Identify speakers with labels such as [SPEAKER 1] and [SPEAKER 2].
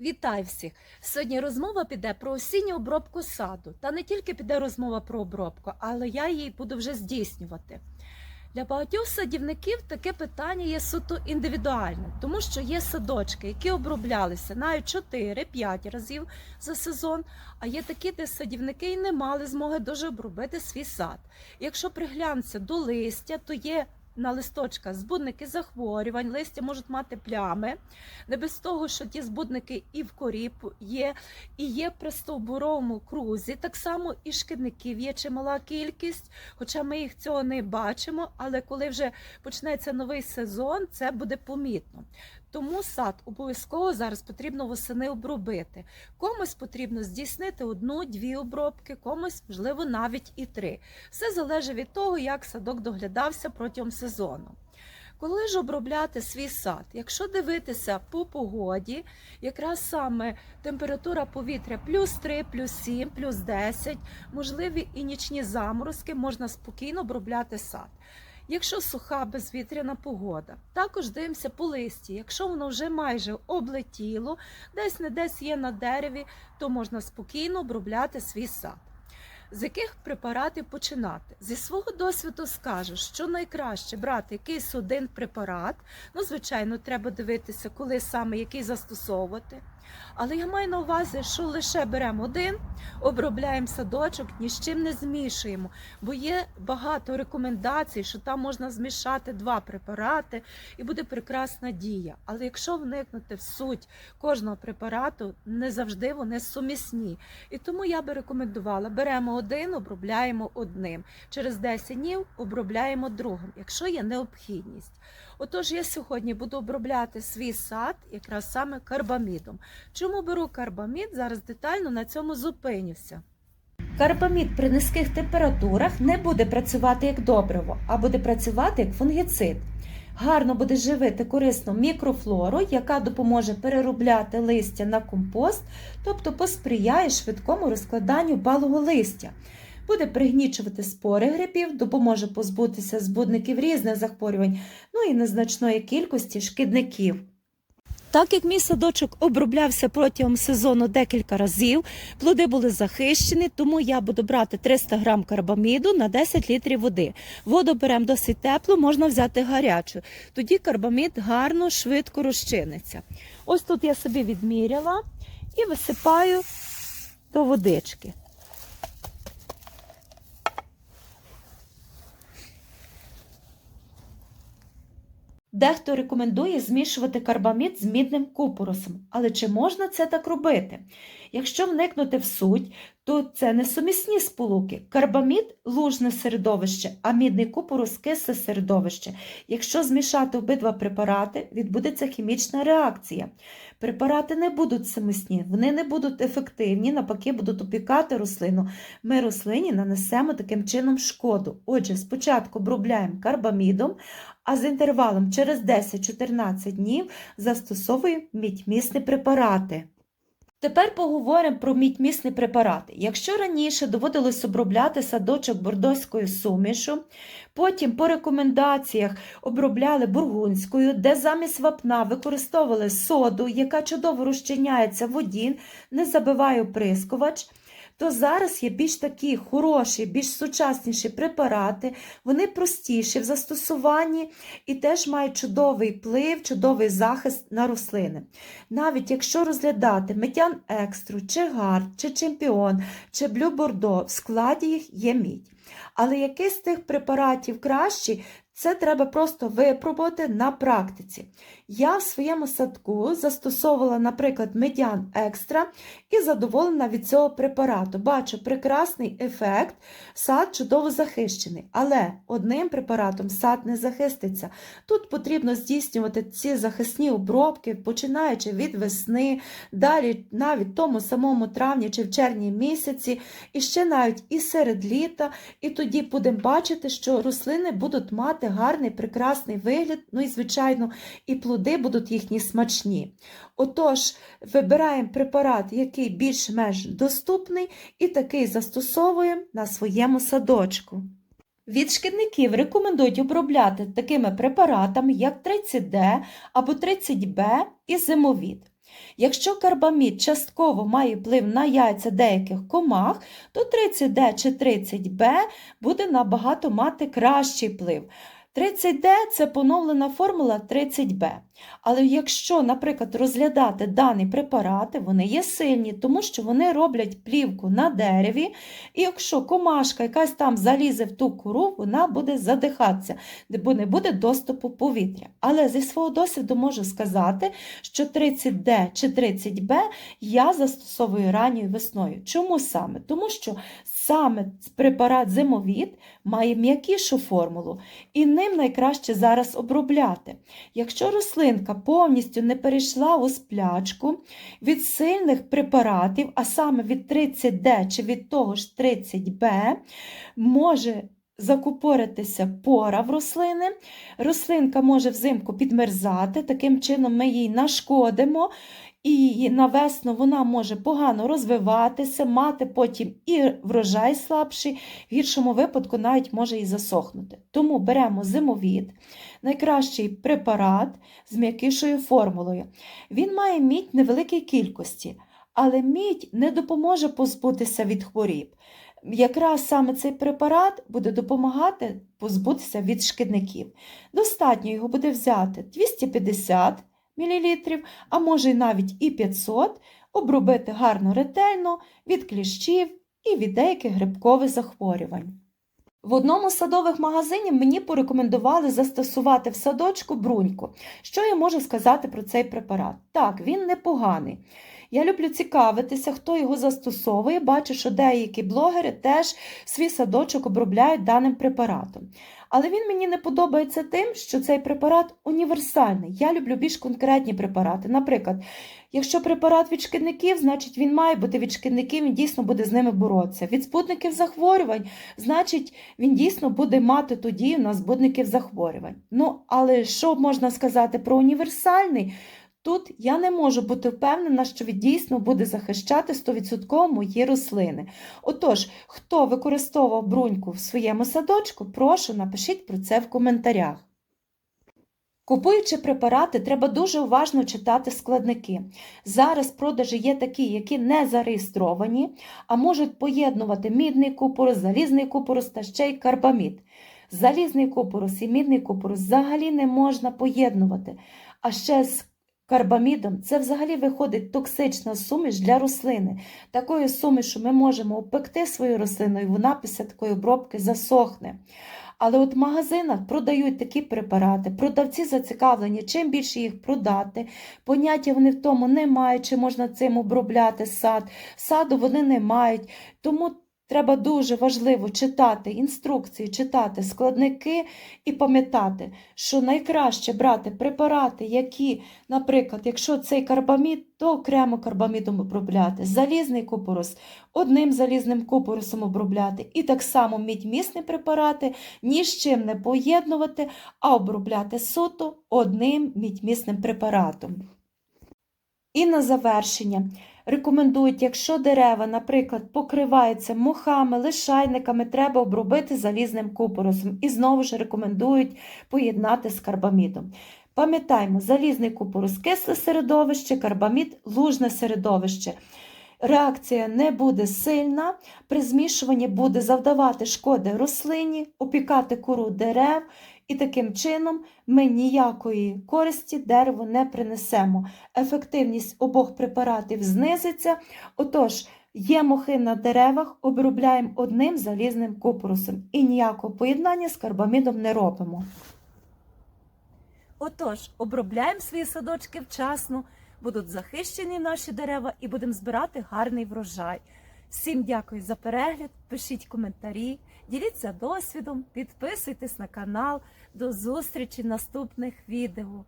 [SPEAKER 1] Вітаю всіх! Сьогодні розмова піде про осінню обробку саду. Та не тільки піде розмова про обробку, але я її буду вже здійснювати. Для багатьох садівників таке питання є суто індивідуальне, тому що є садочки, які оброблялися навіть 4-5 разів за сезон. А є такі, де садівники і не мали змоги дуже обробити свій сад. Якщо приглянутися до листя, то є на листочках збудники захворювань, листя можуть мати плями. Не без того, що ті збудники і в корі є, і є при стовбуровому крузі. Так само і шкідників є чимала кількість, хоча ми їх цього не бачимо. Але коли вже почнеться новий сезон, це буде помітно. Тому сад обов'язково зараз потрібно восени обробити. Комусь потрібно здійснити одну-дві обробки, комусь, можливо, навіть і три. Все залежить від того, як садок доглядався протягом сезону. Коли ж обробляти свій сад? Якщо дивитися по погоді, якраз саме температура повітря плюс 3, плюс 7, плюс 10, можливі і нічні заморозки, можна спокійно обробляти сад. Якщо суха безвітряна погода, також дивимося по листі. Якщо воно вже майже облетіло, десь не десь є на дереві, то можна спокійно обробляти свій сад. З яких препаратів починати? Зі свого досвіду скажу, що найкраще брати якийсь один препарат. Ну, звичайно, треба дивитися, коли саме який застосовувати. Але я маю на увазі, що лише беремо один, обробляємо садочок, ні з чим не змішуємо, бо є багато рекомендацій, що там можна змішати два препарати і буде прекрасна дія. Але якщо вникнути в суть кожного препарату, не завжди вони сумісні. І тому я би рекомендувала: беремо один, обробляємо одним. Через 10 днів обробляємо другим, якщо є необхідність. Отож, я сьогодні буду обробляти свій сад якраз саме карбамідом. Чому беру карбамід? Зараз детально на цьому зупинюся.
[SPEAKER 2] Карбамід при низьких температурах не буде працювати як добриво, а буде працювати як фунгіцид. Гарно буде живити корисну мікрофлору, яка допоможе переробляти листя на компост, тобто посприяє швидкому розкладанню балого листя. Буде пригнічувати спори грибів, допоможе позбутися збудників різних захворювань, ну і незначної кількості шкідників.
[SPEAKER 1] Так як мій садочок оброблявся протягом сезону декілька разів, плоди були захищені, тому я буду брати 300 грам карбаміду на 10 літрів води. Воду беремо досить теплу, можна взяти гарячу. Тоді карбамід гарно, швидко розчиниться. Ось тут я собі відміряла і висипаю до водички.
[SPEAKER 2] Дехто рекомендує змішувати карбамід з мідним купоросом, але чи можна це так робити? Якщо вникнути в суть, то це не сумісні сполуки. Карбамід лужне середовище, а мідний купорос кисле середовище. Якщо змішати обидва препарати, відбудеться хімічна реакція. Препарати не будуть сумісні, вони не будуть ефективні, навпаки, будуть опікати рослину. Ми рослині нанесемо таким чином шкоду. Отже, спочатку обробляємо карбамідом, а з інтервалом через 10-14 днів застосовуємо мідьмісні препарати. Тепер поговоримо про мідьмісні препарати. Якщо раніше доводилось обробляти садочок бордоською сумішу, потім по рекомендаціях обробляли бургунською, де замість вапна використовували соду, яка чудово розчиняється в воді, не забиває оприскувач, то зараз є більш такі хороші, більш сучасніші препарати, вони простіші в застосуванні і теж мають чудовий вплив, чудовий захист на рослини. Навіть якщо розглядати метян екстру, чи гард, чи чемпіон, чи блю бордо, в складі їх є мідь. Але який з тих препаратів кращий, це треба просто випробувати на практиці. Я в своєму садку застосовувала, наприклад, медян екстра і задоволена від цього препарату. Бачу прекрасний ефект, сад чудово захищений. Але одним препаратом сад не захиститься. Тут потрібно здійснювати ці захисні обробки, починаючи від весни, далі навіть тому самому травні чи в червні місяці, і ще навіть і серед літа. І тоді будемо бачити, що рослини будуть мати гарний, прекрасний вигляд, ну і, звичайно, і плоди будуть їхні смачні. Отож, вибираємо препарат, який більш-менш доступний, і такий застосовуємо на своєму садочку. Від шкідників рекомендують обробляти такими препаратами, як 30D або 30B і зимовід. Якщо карбамід частково має вплив на яйця деяких комах, то 30D чи 30B буде набагато мати кращий вплив. 30D це поновлена формула 30B. Але якщо, наприклад, розглядати дані препарати, вони є сильні, тому що вони роблять плівку на дереві, і якщо комашка якась там залізе в ту кору, вона буде задихатися, бо не буде доступу повітря. Але зі свого досвіду можу сказати, що 30D чи 30B я застосовую ранньою весною. Чому саме? Тому що саме препарат зимовід має м'якішу формулу, і ним найкраще зараз обробляти. Якщо рослинка повністю не перейшла у сплячку від сильних препаратів, а саме від 30D чи від того ж 30B, може закупоритися пора в рослини, рослинка може взимку підмерзати, таким чином ми їй нашкодимо. І на весну вона може погано розвиватися, мати потім і врожай слабший, в гіршому випадку навіть може і засохнути. Тому беремо зимовід, найкращий препарат з м'якішою формулою. Він має мідь невеликій кількості, але мідь не допоможе позбутися від хворіб. Якраз саме цей препарат буде допомагати позбутися від шкідників. Достатньо його буде взяти 250 мл, а може навіть і 500, обробити гарно ретельно від кліщів і від деяких грибкових захворювань. В одному з садових магазинів мені порекомендували застосувати в садочку бруньку. Що я можу сказати про цей препарат? Так, він непоганий. Я люблю цікавитися, хто його застосовує. Бачу, що деякі блогери теж свій садочок обробляють даним препаратом. Але він мені не подобається тим, що цей препарат універсальний. Я люблю більш конкретні препарати. Наприклад, якщо препарат від шкідників, значить він має бути від шкідників, він дійсно буде з ними боротися. Від спутників захворювань, значить, він дійсно буде мати ту дію на збудників захворювань. Ну, але що можна сказати про універсальний? Тут я не можу бути впевнена, що він дійсно буде захищати 100% мої рослини. Отож, хто використовував бруньку в своєму садочку, прошу напишіть про це в коментарях. Купуючи препарати, треба дуже уважно читати складники. Зараз продажі є такі, які не зареєстровані, а можуть поєднувати мідний купорос, залізний купорос та ще й карбамід. Залізний купорос і мідний купорос взагалі не можна поєднувати. А ще з карбамідом це взагалі виходить токсична суміш для рослини. Такою сумішу ми можемо опекти свою рослину, і вона після такої обробки засохне. Але от в магазинах продають такі препарати, продавці зацікавлені, чим більше їх продати. Поняття вони в тому не мають, чи можна цим обробляти сад. Саду вони не мають. Тому треба дуже важливо читати інструкції, читати складники і пам'ятати, що найкраще брати препарати, які, наприклад, якщо цей карбамід, то окремо карбамідом обробляти, залізний купорос одним залізним купоросом обробляти, і так само мідьмісні препарати ні з чим не поєднувати, а обробляти суто одним мідьмісним препаратом. І на завершення рекомендують, якщо дерева, наприклад, покриваються мохами, лишайниками, треба обробити залізним купоросом. І знову ж рекомендують поєднати з карбамідом. Пам'ятаємо, залізний купорос кисле середовище, карбамід лужне середовище. Реакція не буде сильна, при змішуванні буде завдавати шкоди рослині, опікати кору дерев, і таким чином ми ніякої користі дереву не принесемо. Ефективність обох препаратів знизиться. Отож, є мохи на деревах, обробляємо одним залізним купоросом і ніякого поєднання з карбамідом не робимо.
[SPEAKER 1] Отож, обробляємо свої садочки вчасно, будуть захищені наші дерева і будемо збирати гарний врожай. Всім дякую за перегляд, пишіть коментарі, діліться досвідом, підписуйтесь на канал. До зустрічі наступних відео.